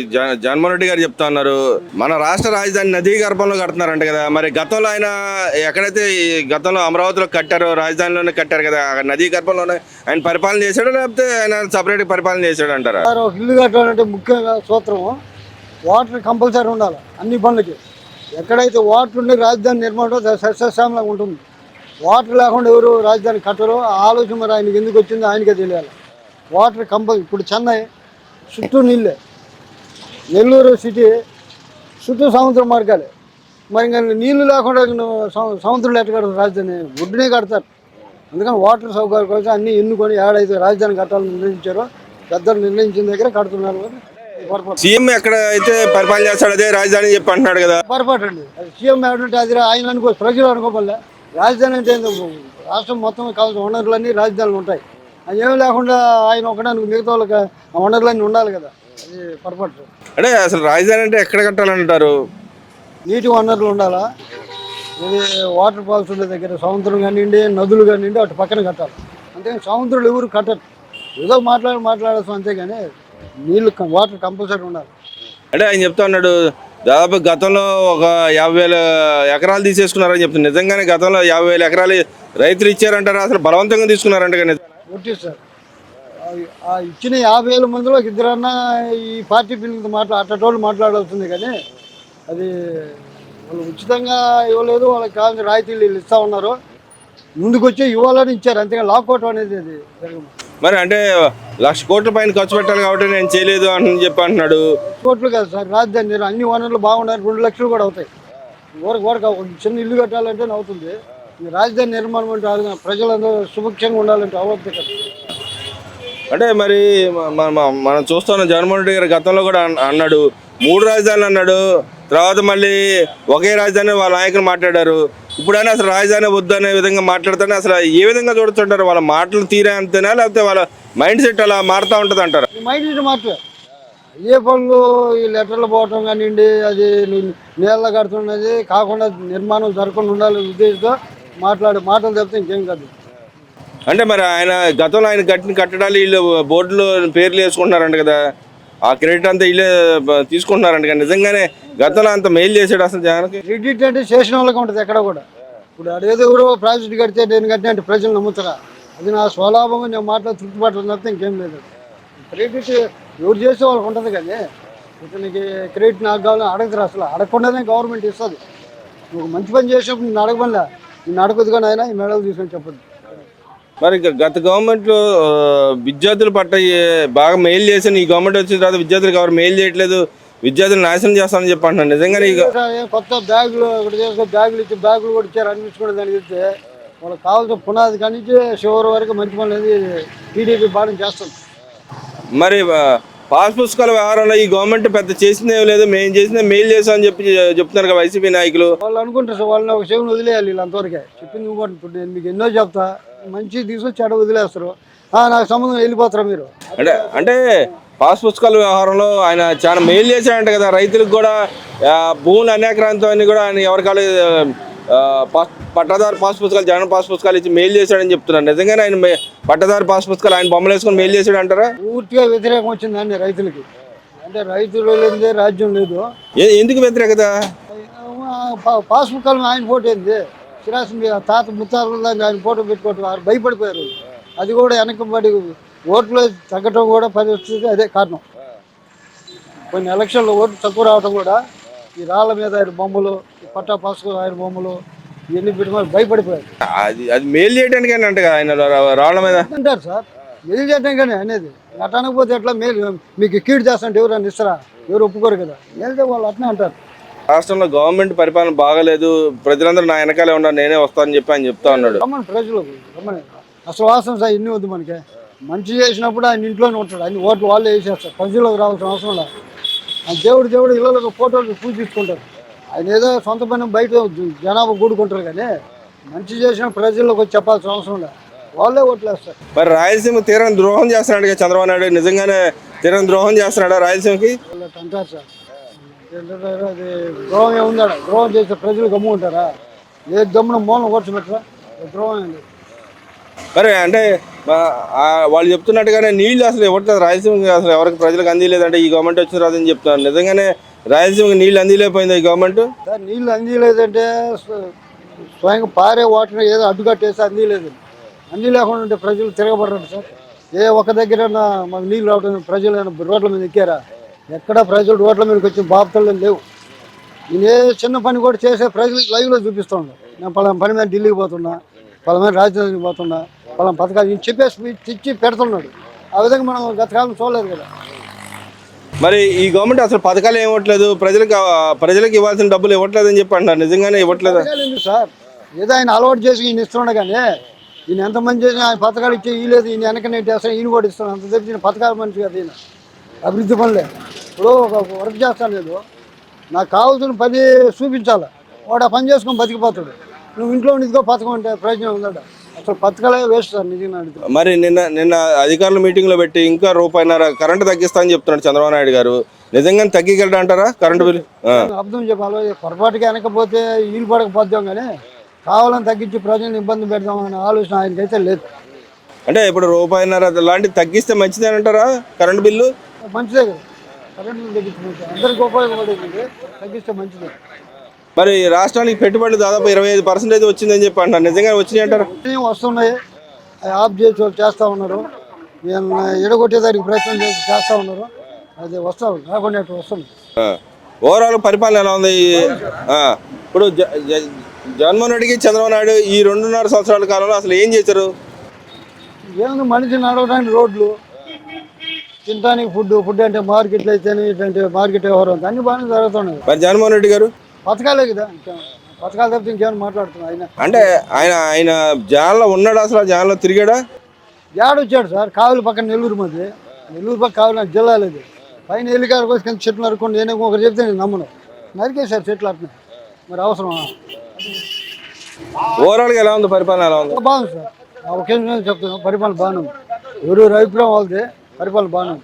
జగన్మోహన్ రెడ్డి గారు చెప్తా ఉన్నారు. మన రాష్ట్ర రాజధాని నదీ గర్భంలో కడుతున్నారంట కదా. మరి గతంలో ఆయన ఎక్కడైతే ఈ గతంలో అమరావతిలో కట్టారో రాజధానిలోనే కట్టారు కదా నదీ గర్భంలోనే ఆయన పరిపాలన చేశాడు లేకపోతే ఆయన సపరేట్ పరిపాలన చేశాడు అంటారా ఇల్లు కట్టాలంటే ముఖ్యంగా సూత్రం వాటర్ కంపల్సరీ ఉండాలి అన్ని పనులకి. ఎక్కడైతే వాటర్ ఉండి రాజధాని నిర్మాణం సస్యశ్యామలంగా ఉంటుంది. వాటర్ లేకుండా ఎవరు రాజధాని కట్టరు. ఆలోచన మరి ఆయనకి ఎందుకు వచ్చిందో ఆయనకే తెలియాలి. వాటర్ కంపల్ ఇప్పుడు చెన్నై చుట్టూ నీళ్ళే. నెల్లూరు సిటీ చుట్టూ సముద్రం మార్గాలే. మరి ఇంకా నీళ్ళు లేకుండా సముద్రంలో ఎట్ట కడతారు రాజధాని ఒడ్డునే కడతారు. అందుకని వాటర్ సౌకర్యం కోసం అన్ని ఎన్నుకొని ఏడైతే రాజధాని కట్టాలని నిర్ణయించారో పెద్దలు నిర్ణయించిన దగ్గర కడుతున్నారు సీఎం ఎక్కడ అయితే పరిపాలన చేస్తాడు అదే రాజధాని చెప్పి అంటున్నాడు కదా. పొరపాటు అండి సీఎం ఏమంటే అది ఆయన అనుకో ప్రజలు అనుకోమల్లే రాజధాని అంటే రాష్ట్రం మొత్తం కావాల్సిన వనరులన్నీ రాజధానులు ఉంటాయి. అది ఏమి లేకుండా ఆయన ఒకడానికి మిగతా వాళ్ళకి ఆ వనరులన్నీ ఉండాలి కదా. పొరపాటు. అంటే అసలు రాజధాని అంటే ఎక్కడ కట్టాలంటారు? నీటి వనరులు ఉండాలా? ఇది వాటర్ ఫాల్స్ ఉండే దగ్గర సముద్రం కానివ్వండి నదులు కానివ్వండి అటు పక్కన కట్టాలి. అంతేగాని సముద్రాలు ఎవరు కట్టరు. ఏదో మాట్లాడి మాట్లాడాల్సి అంతేగాని నీళ్ళు వాటర్ కంపల్సరీ ఉండాలి. అంటే ఆయన చెప్తా ఉన్నాడు దాదాపు గతంలో ఒక యాభై వేల ఎకరాలు తీసేసుకున్నారని చెప్తున్నారు. నిజంగానే గతంలో యాభై వేల ఎకరాలు రైతులు ఇచ్చారంటారా అసలు బలవంతంగా తీసుకున్నారంట కానీ సార్. ఆ- ఇచ్చిన యాభై వేల మందిలో ఇద్దరన్నా ఈ పార్టీ పిల్లలతో మాట్లా అట్టటోళ్ళు మాట్లాడాల్సింది కానీ అది వాళ్ళు ఉచితంగా ఇవ్వలేదు వాళ్ళకి కావాల్సిన రాయితీలు వీళ్ళు ఇస్తా ఉన్నారు. ముందుకు వచ్చి ఇవ్వాలని ఇచ్చారు అంతేగా లాక్అవుట్ అనేది అది. మరి అంటే లక్ష కోట్ల పైన ఖర్చు పెట్టాలి కాబట్టి నేను చేయలేదు అని చెప్పి అంటున్నాడు. కోట్లు కాదు సార్ రాజధాని అన్ని వనరులు బాగున్నారు రెండు లక్షలు కూడా అవుతాయి. ఊరకు ఊరకు ఒక చిన్న ఇల్లు కట్టాలంటే అవుతుంది. రాజధాని నిర్మాణం అంటే ప్రజలందరూ సుభిక్షంగా ఉండాలంటే అవ్వద్దు కదా. అంటే మరి మనం చూస్తున్నాం జగన్మోహన్ రెడ్డి గారు గతంలో కూడా అన్నాడు. మూడు రాజధానులు అన్నాడు. తర్వాత మళ్ళీ ఒకే రాజధాని వాళ్ళ నాయకులు మాట్లాడారు. ఇప్పుడైనా అసలు రాజధాని వద్దు అనే విధంగా మాట్లాడుతానే అసలు ఏ విధంగా చూడుతుంటారు? వాళ్ళ మాటలు తీరే అంతేనా? లేకపోతే వాళ్ళ మైండ్ సెట్ అలా మారుతూ ఉంటుంది అంటారు? మైండ్ సెట్ మాత్రమే ఏ పనులు ఈ లెటర్లు పోవటం కానివ్వండి అది నీళ్ళ కడుతున్నది కాకుండా నిర్మాణం జరగకుండా ఉండాలి ఉద్దేశంతో మాట్లాడే. మాటలు తప్పితే ఇంకేం కాదు. అంటే మరి ఆయన గతంలో ఆయన కట్టిన కట్టడాలు వీళ్ళు బోర్డులో పేర్లు వేసుకుంటున్నారంట కదా. ఆ క్రెడిట్ అంతా వీళ్ళే బ- తీసుకుంటున్నారంట కదా. నిజంగానే గతంలో అంత మెయిల్ చేశాడు అసలు జగన్కి క్రెడిట్ అంటే చేసిన వాళ్ళకి ఉంటుంది ఎక్కడ కూడా. ఇప్పుడు అదేదో కూడా ప్రాజెక్ట్ కడితే నేను కట్టిన అంటే ప్రజలు నమ్ముతారా? అది నా స్వలాభంగా నేను మాట్లాడి తృప్తిపడటం తప్పితే ఇంకేం లేదు. క్రెడిట్ ఎవరు చేసే వాళ్ళకి ఉంటుంది కానీ ఇతనికి క్రెడిట్ నాకు కావాలని అడగదు అసలు. అడగకుండానే గవర్నమెంట్ ఇస్తుంది. నువ్వు మంచి పని చేసినప్పుడు నేను అడగబడలే నేను అడగదు కానీ ఆయన ఈ మెడల్ తీసుకొని చెప్పద్దు. మరి ఇక గత గవర్నమెంట్లో విద్యార్థుల పట్ల ఏ- బాగా మెయిల్ చేశాను ఈ గవర్నమెంట్ వచ్చిన తర్వాత విద్యార్థులకు ఎవరు మెయిల్ చేయట్లేదు. విద్యార్థులు నాశనం చేస్తానని చెప్పి అంటున్నాను నిజంగానే ఇక కొత్త బ్యాగులు చేసుకొని బ్యాగులు ఇచ్చి బ్యాగులు కూడా ఇచ్చారు. అనిపించుకునే దానికి ఇస్తే వాళ్ళకి కావాల్సిన పునాది కానీ చివరి వరకు మంచి పని అనేది టీడీపీ బాగా చేస్తుంది మరి పాస్ పుస్తకాల వ్యవహారంలో ఈ గవర్నమెంట్ పెద్ద చేసిందే లేదు. మేము చేసిందే మెయిల్ చేసామని చెప్పి చెప్తున్నారు కదా వైసీపీ నాయకులు. వాళ్ళు అనుకుంటారు సార్ వాళ్ళని ఒక చెవుని వదిలేయాలి వీళ్ళు అంతవరకే. చెప్పింది ఇప్పుడు నేను మీకు ఎన్నో చెప్తా. మంచి తీసుకొచ్చి చెడ వదిలేస్తారు. "ఆ, నాకు సంబంధం వెళ్ళిపోతారా మీరు? అంటే అంటే పాస్ పుస్తకాల వ్యవహారంలో ఆయన చాలా మెయిల్ చేశాడంట కదా. రైతులకు కూడా భూములు అనేకరాంతం అని కూడా ఆయన ఎవరికాలు పాస్ పట్టాదారు పాస్ పుస్తకాలు జగన్ పాస్ పుస్తకాలు ఇచ్చి మెయిల్ చేశాడని చెప్తున్నారు. నిజంగానే ఆయన పట్టాదారు పాస్ పుస్తకాలు ఆయన బొమ్మలు వేసుకొని మెయిల్ చేశాడు అంటారా పూర్తిగా వ్యతిరేకం వచ్చింది అండి రైతులకి. అంటే రైతులు లేనిదే రాజ్యం లేదు. ఎందుకు వ్యతిరేకత? పా- పాస్బుక్ కాలం ఆయన ఫోటో ఏంది సిరాస్ మీ తాత ముత్తాతల దాకా ఆయన ఫోటో పెట్టుకోవటం వారు భయపడిపోయారు. అది కూడా వెనకబడి ఓట్లు తగ్గటం కూడా పరిస్థితి అదే కారణం. కొన్ని ఎలక్షన్లో ఓట్లు తక్కువ రావడం కూడా ఈ రాళ్ళ మీద ఆయన బొమ్మలు ఈ పట్టా పాస్కో ఆయన బొమ్మలు ఇవన్నీ పెట్టుకొని భయపడిపోయారు. అది అది మెయిల్ చేయడానికి అంట ఆయన రాళ్ళ మీద? అంటారు సార్. మేలు కానీ అనేది. అట్లా అనకపోతే ఎట్లా మేలు? మీకు కీడు చేస్తుంటే ఎవరైనా ఇస్తారా? ఎవరు ఒప్పుకోరు కదా. వెళ్తే వాళ్ళు అట్నే అంటారు రాష్ట్రంలో గవర్నమెంట్ పరిపాలన బాగలేదు. ప్రజలందరూ నా వెనకాలే ఉన్నారు. నేనే వస్తానని చెప్పి ఆయన చెప్తా ఉన్నాడు. అసలు ఇన్ని వద్దు మనకి. మంచి చేసినప్పుడు ఆయన ఇంట్లోనే ఉంటాడు. అన్ని ఓట్లు వాళ్ళే వేసేస్తారు ప్రజలకు రావాల్సిన అవసరం లేదు. ఆ దేవుడు దేవుడు ఇళ్ళలో ఫోటోలు పూజించుకుంటారు ఆయన ఏదో సొంత పని బయట జనాభా కూడుకుంటారు కానీ మంచి చేసిన ప్రజల్లోకి వచ్చి చెప్పాల్సిన అవసరం లేదు. వాళ్ళే ఓట్లు వేస్తారు మరి రాయలసీమ తీరాన్ని ద్రోహం చేస్తున్నాడు చంద్రబాబు నాయుడు. నిజంగానే తీరాన్ని ద్రోహం చేస్తున్నాడా రాయలసీమకి? అంటారు సార్. అది ద్రోహం ఏముందా ద్రోహం చేస్తే ప్రజలు గమ్ముకుంటారా? ఏ గమ్మున మూలం కూర్చోబెట్టరా? ద్రోహం మరి అంటే వాళ్ళు చెప్తున్నట్టుగానే నీళ్ళు అసలు ఇవ్వట్లేదు రాయలసీమకి అసలు ఎవరికి ప్రజలకు అందిలేదంటే ఈ గవర్నమెంట్ వచ్చిన తర్వాత అని చెప్తున్నారు? నిజంగానే రాయలసీమకి నీళ్ళు అందిలేకపోయింది ఈ గవర్నమెంట్ సార్ నీళ్ళు అందిలేదంటే స్వ- స్వయంగా పారే వాటర్ ఏదో అడ్డుకట్టేసి అందిలేదు అంది లేకుండా ఉంటే ప్రజలు తిరగబడరు సార్. ఏ ఒక్క దగ్గర మాకు నీళ్ళు రావడం ప్రజలు రోడ్ల మీద ఎక్కారా? ఎక్కడ ప్రజలు రోడ్ల మీదకి వచ్చి బాబతలు లేవు. నేను ఏ చిన్న పని కూడా చేసే ప్రజలకు లైవ్లో చూపిస్తాను నేను పలానా పని మీద ఢిల్లీకి పోతున్నా పలానా రాజధానికి పోతున్నా పలానా పథకాలు ఈయన చెప్పేసి తెచ్చి పెడుతున్నాడు. ఆ విధంగా మనం గత కాలం చూడలేదు కదా. మరి ఈ గవర్నమెంట్ అసలు పథకాలు ఇవ్వట్లేదు? ప్రజలకు ప్రజలకు ఇవ్వాల్సిన డబ్బులు ఇవ్వట్లేదు అని చెప్పి అంటున్నారు. నిజంగానే ఇవ్వట్లేదా? సార్? ఏదో ఆయన అలవాటు చేసి ఈయన ఇస్తున్నాడు కానీ ఈయన ఎంతమంది చేసినా ఆయన పథకాలు ఇచ్చే ఈ లేదు ఈయన వెనక నేను చేస్తాను ఈయన కూడా ఇస్తాను అంత ఈయన పథకాలు మనిషి కదా ఈయన. అభివృద్ధి పనులే. ఇప్పుడు ఒక వర్క్ చేస్తాను లేదు నాకు కావాల్సిన పని చూపించాలి. వాడు ఆ పని చేసుకొని బతికిపోతాడు. నువ్వు ఇంట్లో ఉండిదిగో పథకం అంటే ప్రయోజనం ఉందట. అసలు పథకాలే వేస్ట్ సార్ నిజంగా మరి నిన్న నిన్న అధికారుల మీటింగ్లో పెట్టి ఇంకా రూపాయిన్నర కరెంటు తగ్గిస్తా అని చెప్తున్నాడు చంద్రబాబు నాయుడు గారు. నిజంగానే తగ్గిగలడు అంటారా? Current bill. అర్థం చెప్పాలి. పొరపాటుగా వెనకపోతే వీలు పడకపోతాం కానీ కావాలని తగ్గించి ప్రజలను ఇబ్బంది పెడదాం అనే ఆలోచన ఆయనకైతే లేదు. అంటే ఇప్పుడు రూపాయిన్నర లాంటివి తగ్గిస్తే మంచిదే అంటారా? Current bill? మంచిదే కదా. అందరికి ఉపయోగపడేది తగ్గిస్తే మంచిదే. మరి రాష్ట్రానికి పెట్టుబడులు దాదాపు ఇరవై ఐదు పర్సెంటేజ్ వచ్చిందని చెప్పి అంటారు నిజంగా వచ్చినాయి అంటారా? వస్తున్నాయి? అవి ఆఫ్ చేసి వాళ్ళు చేస్తూ ఉన్నారు. నేను ఎడగొట్టేదానికి ప్రయత్నం చేసి చేస్తూ ఉన్నారు. అది వస్తావు రాకుండా వస్తుంది ఓవరాల్ పరిపాలన ఎలా ఉంది? ఇప్పుడు జగన్మోహన్ రెడ్డికి చంద్రబాబు నాయుడు ఈ రెండున్నర సంవత్సరాల కాలంలో అసలు ఏం చేశారు? ఏముంది మనిషి నడవడానికి రోడ్లు తినడానికి ఫుడ్ ఫుడ్ అంటే మార్కెట్లు అయితేనే ఇట్లాంటి మార్కెట్ వ్యవహారం. అన్ని బాగానే జరుగుతున్నాయి. మరి జగన్మోహన్ రెడ్డి గారు? పథకాలే కదా. పథకాలు తప్పితే ఇంకేమైనా మాట్లాడుతున్నా ఆయన అంటే ఆయన ఆయన జనాల్లో ఉన్నాడు అసలు? ఆ జనాల్లో తిరిగాడా? ఏడొచ్చాడు సార్ కావులు పక్కన నెల్లూరు మధ్య నెల్లూరు పక్క కావులు నాకు జిల్లా లేదు పైన ఎల్లికారు కోసం చెట్లు నరుకోండి నేను ఒకరు చెప్తే నేను నమ్మను. నరికేశారు చెట్లు అట్లా మరి అవసరమా? ఓవరాల్గా ఎలా ఉంది? పరిపాలన ఎలా ఉంది? బాగుంది సార్. ఒకే చెప్తున్నాను పరిపాలన బాగానే ఉంది. ఎవరు అభిప్రాయం వాళ్ళది. పరిపాలన బాగానే